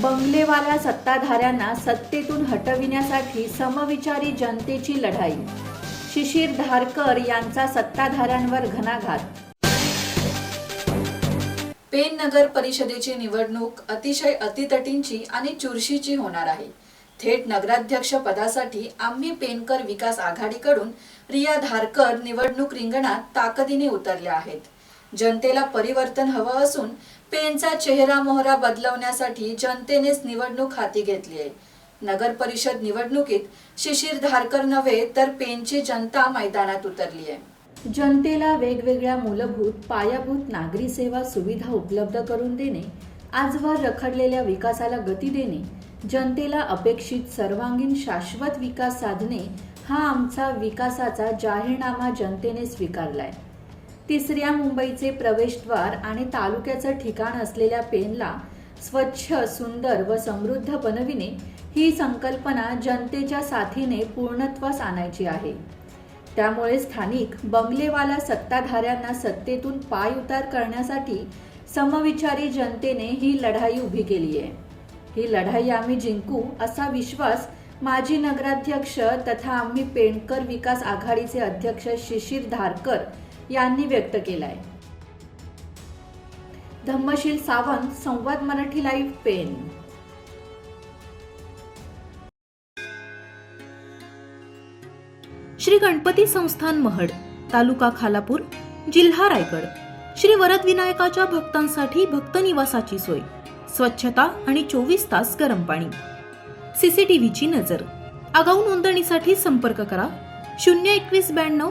बंगलेवाला सत्ताधाऱ्यांना सत्तेतून हटविण्यासाठी समविचारी जनतेची लढाई. शिशिर धारकर यांचा सत्ताधाऱ्यांवर घणाघात. पेन नगर परिषदेची निवडणूक अतिशय अतितटींची आणि चुरशीची होणार आहे. थेट नगराध्यक्ष पदासाठी आम्ही पेनकर विकास आघाडीकडून रिया धारकर निवडणूक रिंगणात ताकदीने उतरल्या आहेत. जनतेला परिवर्तन हवं असून पेनचा चेहरा मोहरा बदलवण्यासाठी जनतेनेच निवडणूक हाती घेतली आहे. नगर परिषद निवडणुकीत शिशिर धारकर नव्हे तर पेनची जनता मैदानात उतरली आहे. जनतेला वेगवेगळ्या मूलभूत पायाभूत नागरी सेवा सुविधा उपलब्ध करून देणे आजवर रखडलेल्या विकासाला गती देणे जनतेला अपेक्षित सर्वांगीण शाश्वत विकास साधणे हा आमचा विकासाचा जाहीरनामा जनतेने स्वीकारलाय. तिसऱ्या मुंबईचे प्रवेशद्वार आणि तालुक्याचं ठिकाण असलेल्या पेनला स्वच्छ सुंदर व समृद्ध बनविणे ही संकल्पना जनतेच्या साथीने पूर्णत्वास आणायची आहे. त्यामुळे स्थानिक बंगलेवाला सत्ताधाऱ्यांना सत्तेतून पाय उतार करण्यासाठी समविचारी जनतेने ही लढाई उभी केली आहे. ही लढाई आम्ही जिंकू असा विश्वास माजी नगराध्यक्ष तथा आम्ही पेंडकर विकास आघाडीचे अध्यक्ष शिशिर धारकर यांनी व्यक्त केलाय. धम्मशील सावंत संवाद मराठी लाईव्ह पेन. श्री गणपती संस्थान महड तालुका खालापूर जिल्हा रायगड. श्री वरद विनायकाच्या भक्तांसाठी भक्त निवासाची सोय स्वच्छता आणि चोवीस तास गरम पाणी. सीसीटीव्हीची नजर. आगाऊ नोंदणीसाठी संपर्क करा शून्य एकवीस ब्याण्णव